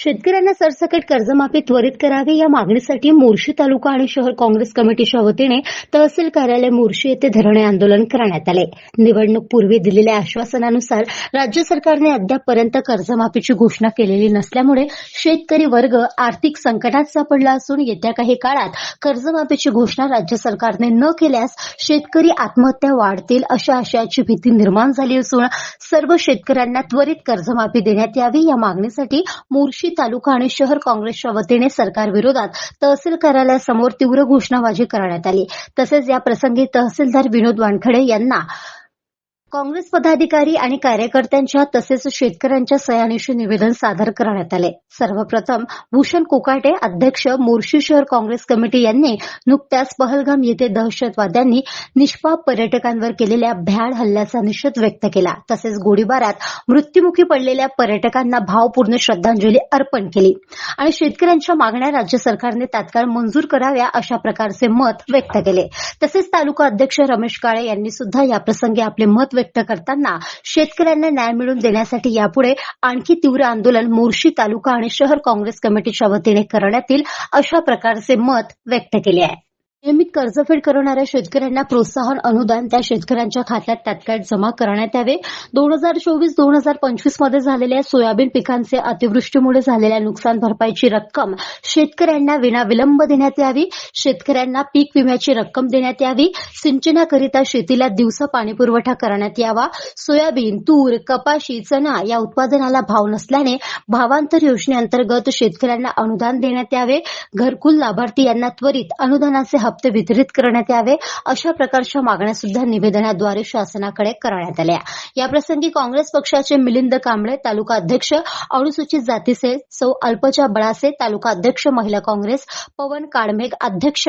शेतकऱ्यांना सरसकट कर्जमाफी त्वरित करावी. या मागणीसाठी मोर्शी तालुका आणि शहर काँग्रेस कमिटीच्या वतीने तहसील कार्यालय मोर्शी येथे धरणे आंदोलन करण्यात आले. निवडणूक पूर्वी दिलेल्या आश्वासनानुसार राज्य सरकारने अद्यापपर्यंत कर्जमाफीची घोषणा केलेली नसल्यामुळे शेतकरी वर्ग आर्थिक संकटात सापडला असून येत्या काही काळात कर्जमाफीची घोषणा राज्य सरकारने न केल्यास शेतकरी आत्महत्या वाढतील अशा आशयाची भीती निर्माण झाली असून सर्व शेतकऱ्यांना त्वरित कर्जमाफी देण्यात यावी. या मागणीसाठी मोर्शी तालुका आणि शहर काँग्रेसच्या वतीने सरकारविरोधात तहसील कार्यालयासमोर तीव्र घोषणाबाजी करण्यात आली. तसेच या प्रसंगी तहसीलदार विनोद वानखडे यांना काँग्रेस पदाधिकारी आणि कार्यकर्त्यांच्या तसेच शेतकऱ्यांच्या सह्यानिशी निवेदन सादर करण्यात आले. सर्वप्रथम भूषण कोकाटे अध्यक्ष मोर्शी शहर काँग्रेस कमिटी यांनी नुकत्याच पहलगाम येथे दहशतवाद्यांनी निष्पाप पर्यटकांवर केलेल्या भ्याड हल्ल्याचा निषेध व्यक्त केला. तसेच गोळीबारात मृत्युमुखी पडलेल्या पर्यटकांना भावपूर्ण श्रद्धांजली अर्पण केली. आणि शेतकऱ्यांच्या मागण्या राज्य सरकारने तात्काळ मंजूर कराव्या अशा प्रकारचे मत व्यक्त केले. तसेच तालुका अध्यक्ष रमेश काळे यांनी सुद्धा याप्रसंगी आपले मत व्यक्त करताना शेतकऱ्यांना न्याय मिळवून देण्यासाठी यापुढे आणखी तीव्र आंदोलन मोर्शी तालुका आणि शहर काँग्रेस कमिटीच्या वतीने करण्यात येईल अशा प्रकारचे मत व्यक्त केले आहे. नियमित कर्जफेड करणाऱ्या शेतकऱ्यांना प्रोत्साहन अनुदान त्या शेतकऱ्यांच्या खात्यात तात्काळ जमा करण्यात यावे. दोन हजार चोवीस दोन हजार पंचवीसमध्ये झालेल्या सोयाबीन पिकांचे अतिवृष्टीमुळे झालेल्या नुकसान भरपाईची रक्कम शेतकऱ्यांना विनाविलंब देण्यात यावी. शेतकऱ्यांना पीक विम्याची रक्कम देण्यात यावी. सिंचनाकरिता शेतीला दिवसा पाणीपुरवठा करण्यात यावा. सोयाबीन तूर कपाशी चणा या उत्पादनाला भाव नसल्याने भावांतर योजनेअंतर्गत शेतकऱ्यांना अनुदान देण्यात यावे. घरकुल लाभार्थी यांना त्वरित अनुदानाचे हप्ते वितरित करण्यात यावे अशा प्रकारच्या मागण्या सुद्धा निवेदनाद्वारे शासनाकडे करण्यात आल्या. याप्रसंगी काँग्रेस पक्षाचे मिलिंद कांबळे तालुका अध्यक्ष अनुसूचित जातीचे सौ अल्पच्या बळासे तालुका अध्यक्ष महिला काँग्रेस पवन काडमेघ अध्यक्ष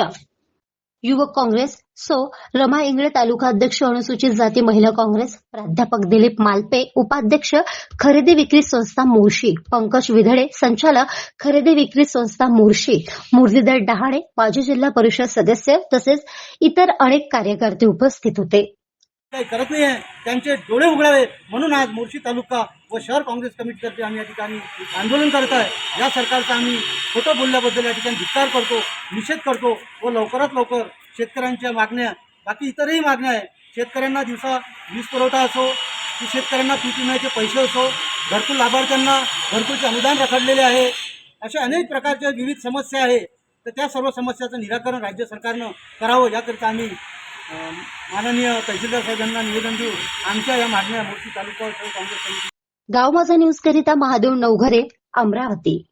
युवक काँग्रेस सो रमा इंगळे तालुका अध्यक्ष अनुसूचित जाती महिला काँग्रेस प्राध्यापक दिलीप मालपे उपाध्यक्ष खरेदी विक्री संस्था मोर्शी पंकज विधडे संचालक खरेदी विक्री संस्था मोर्शी मुरलीधर डहाणे माजी जिल्हा परिषद सदस्य तसेच इतर अनेक कार्यकर्ते उपस्थित होते. काही करत नाही आहे. त्यांचे डोळे उघडावे. म्हणून आज मोर्शी तालुका व शहर काँग्रेस कमिटीतर्फे आम्ही या ठिकाणी आंदोलन करत आहे. या सरकारचा आम्ही खोटं बोलल्याबद्दल या ठिकाणी धिक्कार करतो निषेध करतो व लवकरात लवकर शेतकऱ्यांच्या मागण्या बाकी इतरही मागण्या आहे शेतकऱ्यांना दिवसा वीज पुरवठा असो की शेतकऱ्यांना पीक विम्याचे पैसे असो घरकुल लाभार्थ्यांना घरकुलचे अनुदान रखडलेले आहे. अशा अनेक प्रकारच्या विविध समस्या आहे. तर त्या सर्व समस्याचं निराकरण राज्य सरकारनं करावं याकरिता आम्ही माननीय तहसीलदार साहेबांना निवेदन देऊ आमच्या या मागण्या मोठी तालुका काँग्रेस कमिटी गाव माझा न्यूज करिता महादेव नवघरे अमरावती.